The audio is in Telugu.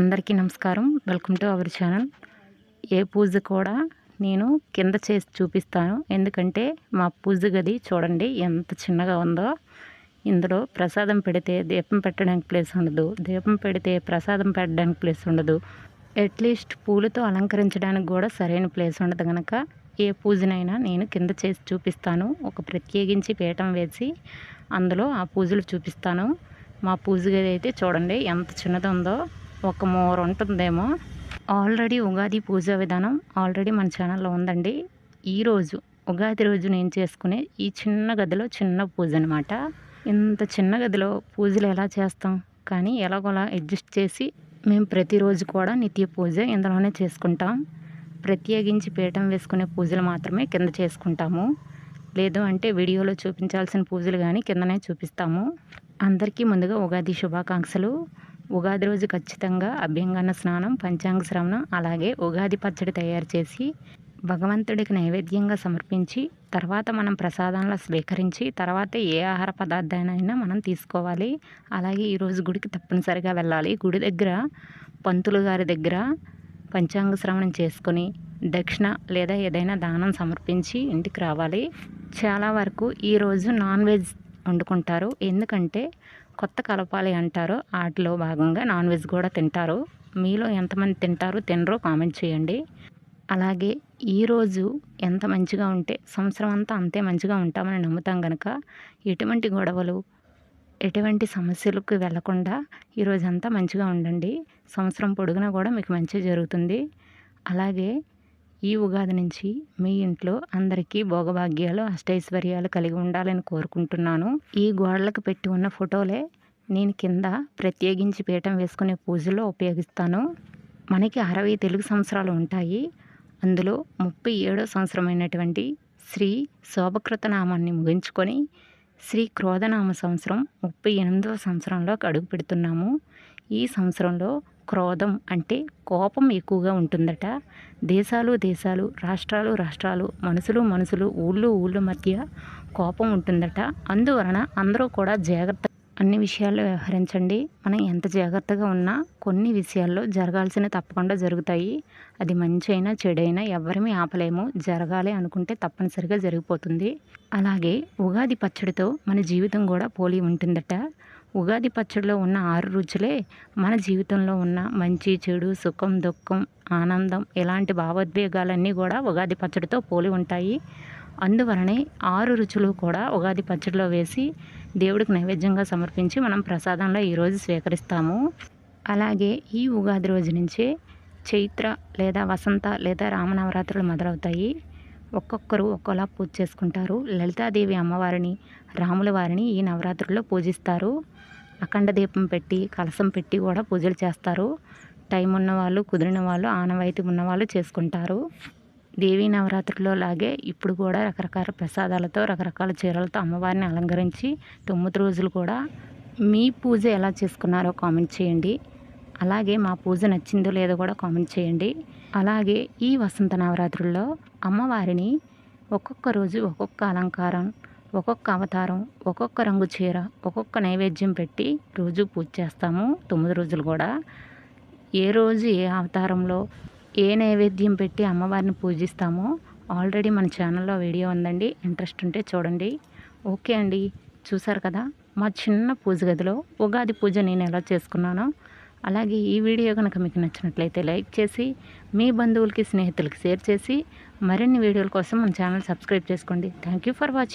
అందరికీ నమస్కారం. Welcome to our channel. ఏ పూజ కూడా నేను కింద చేసి చూపిస్తాను. ఎందుకంటే మా పూజ గది చూడండి ఎంత చిన్నగా ఉందో. ఇందులో ప్రసాదం పెడితే దీపం పెట్టడానికి ప్లేస్ ఉండదు. దీపం పెడితే ప్రసాదం పెట్టడానికి ప్లేస్ ఉండదు. అట్లీస్ట్ పూలతో అలంకరించడానికి కూడా సరైన ప్లేస్ ఉండదు కనుక ఏ పూజనైనా నేను కింద చేసి చూపిస్తాను. ఒక ప్రత్యేకించి పీఠం వేసి అందులో ఆ పూజలు చూపిస్తాను. మా పూజ గది అయితే చూడండి ఎంత చిన్నది ఉందో. ఒక మోర్ ఉంటుందేమో. ఆల్రెడీ ఉగాది పూజా విధానం ఆల్రెడీ మన ఛానల్లో ఉందండి. ఈరోజు ఉగాది రోజు నేను చేసుకునే ఈ చిన్న గదిలో చిన్న పూజ అనమాట ఇంత చిన్న గదిలో పూజలు ఎలా చేస్తాం? కానీ ఎలాగోలా అడ్జస్ట్ చేసి మేము ప్రతిరోజు కూడా నిత్య పూజ ఇందులోనే చేసుకుంటాం. ప్రత్యేకించి పీఠం వేసుకునే పూజలు మాత్రమే కింద చేసుకుంటాము. లేదు అంటే వీడియోలో చూపించాల్సిన పూజలు కానీ కిందనే చూపిస్తాము. అందరికీ ముందుగా ఉగాది శుభాకాంక్షలు. ఉగాది రోజు ఖచ్చితంగా అభ్యంగన స్నానం పంచాంగ శ్రవణం అలాగే ఉగాది పచ్చడి తయారు చేసి భగవంతుడికి నైవేద్యంగా సమర్పించి తర్వాత మనం ప్రసాదంలో స్వీకరించి తర్వాత ఏ ఆహార పదార్థానైనా మనం తీసుకోవాలి. అలాగే ఈరోజు గుడికి తప్పనిసరిగా వెళ్ళాలి. గుడి దగ్గర పంతులు గారి దగ్గర పంచాంగ శ్రవణం చేసుకొని దక్షిణ లేదా ఏదైనా దానం సమర్పించి ఇంటికి రావాలి. చాలా వరకు ఈరోజు నాన్ వెజ్ వండుకుంటారు. ఎందుకంటే కొత్త కలపాలి అంటారు. వాటిలో భాగంగా నాన్ వెజ్ కూడా తింటారు. మీలో ఎంతమంది తింటారు తినరో కామెంట్ చేయండి. అలాగే ఈరోజు ఎంత మంచిగా ఉంటే సంవత్సరం అంతా అంతే మంచిగా ఉంటామని నమ్ముతాం కనుక ఎటువంటి గొడవలు ఎటువంటి సమస్యలకు వెళ్ళకుండా ఈరోజు అంతా మంచిగా ఉండండి. సంవత్సరం పొడుగునా కూడా మీకు మంచి జరుగుతుంది. అలాగే ఈ ఉగాది నుంచి మీ ఇంట్లో అందరికీ భోగభాగ్యాలు అష్టైశ్వర్యాలు కలిగి ఉండాలని కోరుకుంటున్నాను. ఈ గోడలకు పెట్టి ఉన్న ఫోటోలే నేను కింద ప్రత్యేకించి పీఠం వేసుకునే పూజలో ఉపయోగిస్తాను. మనకి అరవై తెలుగు సంవత్సరాలు ఉంటాయి. అందులో ముప్పై ఏడో సంవత్సరమైనటువంటి శ్రీ శోభకృత నామాన్ని ముగించుకొని శ్రీ క్రోధనామ సంవత్సరం ముప్పై ఎనిమిదవ సంవత్సరంలోకి అడుగు పెడుతున్నాము. ఈ సంవత్సరంలో క్రోధం అంటే కోపం ఎక్కువగా ఉంటుందట. దేశాలు దేశాలు రాష్ట్రాలు రాష్ట్రాలు మనసులు మనసులు ఊళ్ళు ఊళ్ళ మధ్య కోపం ఉంటుందట. అందువలన అందరూ కూడా జాగ్రత్త అన్ని విషయాల్లో వ్యవహరించండి. మనం ఎంత జాగ్రత్తగా ఉన్నా కొన్ని విషయాల్లో జరగాల్సిన తప్పకుండా జరుగుతాయి. అది మంచి అయినా చెడైనా ఎవరిమీ ఆపలేము. జరగాలి అనుకుంటే తప్పనిసరిగా జరిగిపోతుంది. అలాగే ఉగాది పచ్చడితో మన జీవితం కూడా పోలి ఉంటుందట. ఉగాది పచ్చడిలో ఉన్న ఆరు రుచులే మన జీవితంలో ఉన్న మంచి చెడు సుఖం దుఃఖం ఆనందం ఇలాంటి భావోద్వేగాలన్నీ కూడా ఉగాది పచ్చడితో పోలి ఉంటాయి. అందువలనే ఆరు రుచులు కూడా ఉగాది పచ్చడిలో వేసి దేవుడికి నైవేద్యంగా సమర్పించి మనం ప్రసాదంలో ఈరోజు స్వీకరిస్తాము. అలాగే ఈ ఉగాది రోజు నుంచే చైత్ర లేదా వసంత లేదా రామనవరాత్రులు మొదలవుతాయి. ఒక్కొక్కరు ఒక్కోలా పూజ చేసుకుంటారు. లలితాదేవి అమ్మవారిని రాముల వారిని ఈ నవరాత్రుల్లో పూజిస్తారు. అఖండ దీపం పెట్టి కలసం పెట్టి కూడా పూజలు చేస్తారు. టైం ఉన్నవాళ్ళు కుదిరిన వాళ్ళు ఆనవాయితీ ఉన్నవాళ్ళు చేసుకుంటారు. దేవీ నవరాత్రిలో లాగే ఇప్పుడు కూడా రకరకాల ప్రసాదాలతో రకరకాల చీరలతో అమ్మవారిని అలంకరించి తొమ్మిది రోజులు కూడా మీ పూజ ఎలా చేసుకున్నారో కామెంట్ చేయండి. అలాగే మా పూజ నచ్చిందో లేదో కూడా కామెంట్ చేయండి. అలాగే ఈ వసంత నవరాత్రుల్లో అమ్మవారిని ఒక్కొక్క రోజు ఒక్కొక్క అలంకారం ఒక్కొక్క అవతారం ఒక్కొక్క రంగు చీర ఒక్కొక్క నైవేద్యం పెట్టి రోజు పూజ చేస్తాము తొమ్మిది రోజులు కూడా. ఏ రోజు ఏ అవతారంలో ఏ నైవేద్యం పెట్టి అమ్మవారిని పూజిస్తామో ఆల్రెడీ మన ఛానల్లో వీడియో ఉందండి ఇంట్రెస్ట్ ఉంటే చూడండి. ఓకే అండి చూసారు కదా మా చిన్న పూజ గదిలో ఉగాది పూజ నేను ఎలా చేసుకున్నానో. అలాగే ఈ వీడియో కనుక మీకు నచ్చినట్లయితే లైక్ చేసి మీ బంధువులకి స్నేహితులకి షేర్ చేసి మరిన్ని వీడియోల కోసం మన ఛానల్ సబ్స్క్రైబ్ చేసుకోండి. Thank you for watching.